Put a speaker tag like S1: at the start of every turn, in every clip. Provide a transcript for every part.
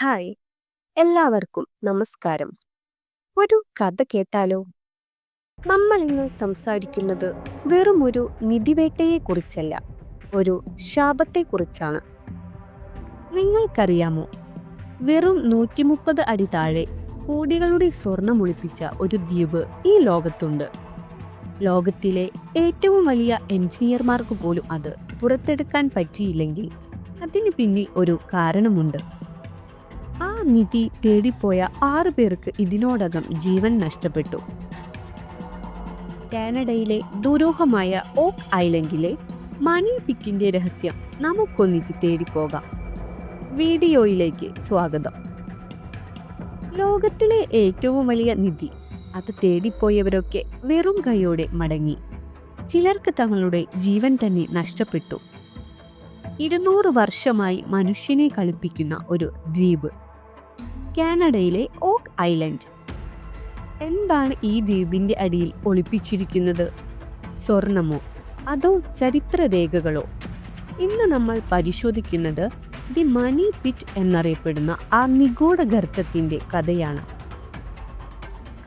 S1: Hi. എല്ലാവർക്കും നമസ്കാരം. ഒരു കഥ കേട്ടാലോ? നമ്മൾ ഇന്ന് സംസാരിക്കുന്നത് വെറും ഒരു നിധിവേട്ടയെക്കുറിച്ചല്ല ഒരു ശാപത്തെക്കുറിച്ചാണ്. നിങ്ങൾക്കറിയാമോ? വെറും നൂറ്റി മുപ്പത് അടി താഴെ കോടികളുടെ സ്വർണം ഒളിപ്പിച്ച ഒരു ദ്വീപ് ഈ ലോകത്തുണ്ട്. ലോകത്തിലെ ഏറ്റവും വലിയ എഞ്ചിനീയർമാർക്ക് പോലും അത് പുറത്തെടുക്കാൻ പറ്റിയില്ലെങ്കിൽ അതിന് പിന്നിൽ ഒരു കാരണമുണ്ട്. നിധി തേടിപ്പോയ ആറു പേർക്ക് ഇതിനോടകം ജീവൻ നഷ്ടപ്പെട്ടു. കാനഡയിലെ ദുരൂഹമായ ഓക്ക് ഐലൻഡിലെ മണി പിക്കിന്റെ രഹസ്യം നമുക്കൊന്നിച്ച് തേടിപ്പോകാം. വീഡിയോയിലേക്ക് സ്വാഗതം. ലോകത്തിലെ ഏറ്റവും വലിയ നിധി അത് തേടിപ്പോയവരൊക്കെ വെറും കൈയോടെ മടങ്ങി. ചിലർക്ക് തങ്ങളുടെ ജീവൻ തന്നെ നഷ്ടപ്പെട്ടു. ഇരുന്നൂറ് വർഷമായി മനുഷ്യനെ കളിപ്പിക്കുന്ന ഒരു ദ്വീപ്. കാനഡയിലെ ഓക്ക് ഐലൻഡ്. എന്താണ് ഈ ദ്വീപിന്റെ അടിയിൽ ഒളിപ്പിച്ചിരിക്കുന്നത്? സ്വർണമോ അതോ ചരിത്രരേഖകളോ? ഇന്ന് നമ്മൾ പരിശോധിക്കുന്നത് ദി മണി പിറ്റ് എന്നറിയപ്പെടുന്ന ആ നിഗൂഢ ഗർത്തത്തിന്റെ കഥയാണ്.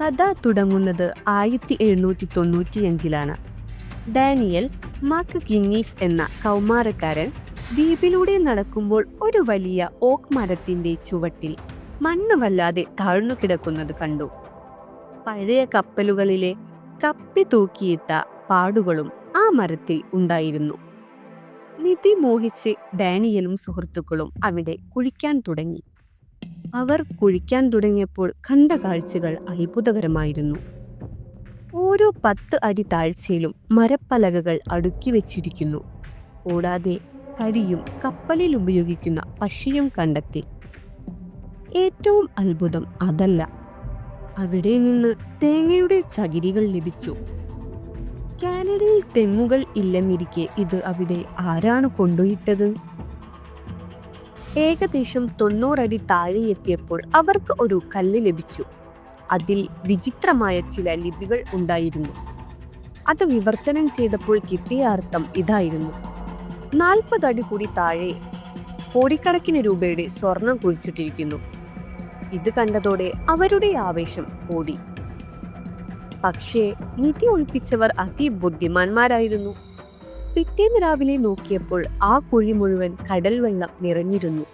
S1: കഥ തുടങ്ങുന്നത് ആയിരത്തി എഴുന്നൂറ്റി തൊണ്ണൂറ്റിയഞ്ചിലാണ് ഡാനിയൽ മാക്ക് ഗിന്നീസ് എന്ന കൗമാരക്കാരൻ ദ്വീപിലൂടെ നടക്കുമ്പോൾ ഒരു വലിയ ഓക്ക് മരത്തിന്റെ ചുവട്ടിൽ മണ്ണ് വല്ലാതെ താഴ്ന്നു കിടക്കുന്നത് കണ്ടു. പഴയ കപ്പലുകളിലെ കപ്പി തൂക്കിയിട്ട പാടുകളും ആ മരത്തിൽ ഉണ്ടായിരുന്നു. നിധി മോഹിച്ച് ഡാനിയലും സുഹൃത്തുക്കളും അവിടെ കുഴിക്കാൻ തുടങ്ങി. അവർ കുഴിക്കാൻ തുടങ്ങിയപ്പോൾ കണ്ട കാഴ്ചകൾ അത്ഭുതകരമായിരുന്നു. ഓരോ പത്ത് അടി താഴ്ചയിലും മരപ്പലകകൾ അടുക്കി വെച്ചിരിക്കുന്നു. കൂടാതെ കരിയും കപ്പലിൽ ഉപയോഗിക്കുന്ന പശയും കണ്ടെത്തി. ഏറ്റവും അത്ഭുതം അതല്ല. അവിടെ നിന്ന് തേങ്ങയുടെ ചകിരികൾ ലഭിച്ചു. കാനഡയിൽ തെങ്ങുകൾ ഇല്ലെന്നിരിക്കെ ഇത് അവിടെ ആരാണ് കൊണ്ടുപോയിട്ടത് ഏകദേശം തൊണ്ണൂറടി താഴെ എത്തിയപ്പോൾ അവർക്ക് ഒരു കല്ല് ലഭിച്ചു. അതിൽ വിചിത്രമായ ചില ലിപികൾ ഉണ്ടായിരുന്നു. അത് വിവർത്തനം ചെയ്തപ്പോൾ കിട്ടിയ അർത്ഥം ഇതായിരുന്നു. നാൽപ്പത് അടി കൂടി താഴെ കോടിക്കണക്കിന് രൂപയുടെ സ്വർണം കുഴിച്ചിട്ടിരിക്കുന്നു. ഇത് കണ്ടതോടെ അവരുടെ ആവേശം ഓടി പക്ഷേ നിധി ഒളിപ്പിച്ചവർ അതിബുദ്ധിമാന്മാരായിരുന്നു. പിറ്റേന്ന് രാവിലെ നോക്കിയപ്പോൾ ആ കുഴി മുഴുവൻ കടൽ വെള്ളം നിറഞ്ഞിരുന്നു.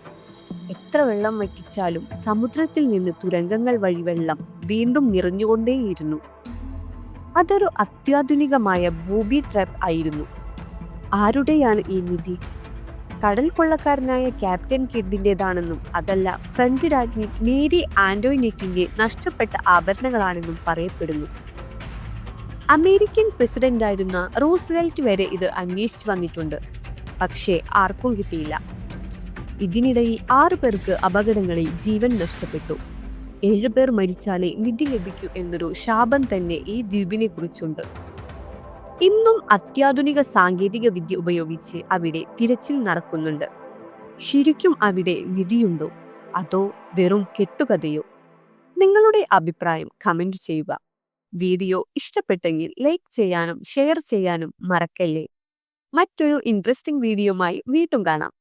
S1: എത്ര വെള്ളം വറ്റിച്ചാലും സമുദ്രത്തിൽ നിന്ന് തുരങ്കങ്ങൾ വഴി വെള്ളം വീണ്ടും നിറഞ്ഞുകൊണ്ടേയിരുന്നു. അതൊരു അത്യാധുനികമായ ബൂബി ട്രാപ്പ് ആയിരുന്നു. ആരുടെയാണ് ഈ നിധി? കടൽ കൊള്ളക്കാരനായ ക്യാപ്റ്റൻ കിഡിന്റേതാണെന്നും അതല്ല ഫ്രഞ്ച് രാജ്ഞി മേരി ആന്റോയിനെറ്റിന്റെ നഷ്ടപ്പെട്ട ആഭരണങ്ങളാണെന്നും പറയപ്പെടുന്നു. അമേരിക്കൻ പ്രസിഡന്റായിരുന്ന റൂസ്വെൽറ്റ് വരെ ഇത് അന്വേഷിച്ചു വന്നിട്ടുണ്ട്. പക്ഷേ ആർക്കും കിട്ടിയില്ല. ഇതിനിടയിൽ ആറു പേർക്ക് അപകടങ്ങളിൽ ജീവൻ നഷ്ടപ്പെട്ടു. ഏഴുപേർ മരിച്ചാലേ നിധി ലഭിക്കൂ എന്നൊരു ശാപം തന്നെ ഈ ദ്വീപിനെ കുറിച്ചുണ്ട് ഇന്നും അത്യാധുനിക സാങ്കേതിക വിദ്യ ഉപയോഗിച്ച് അവിടെ തിരച്ചിൽ നടക്കുന്നുണ്ട്. ശരിക്കും അവിടെ വിധിയുണ്ടോ? അതോ വെറും കെട്ടുകഥയോ? നിങ്ങളുടെ അഭിപ്രായം കമന്റ് ചെയ്യുക. വീഡിയോ ഇഷ്ടപ്പെട്ടെങ്കിൽ ലൈക്ക് ചെയ്യാനും ഷെയർ ചെയ്യാനും മറക്കല്ലേ? മറ്റൊരു ഇൻട്രസ്റ്റിംഗ് വീഡിയോമായി വീണ്ടും കാണാം.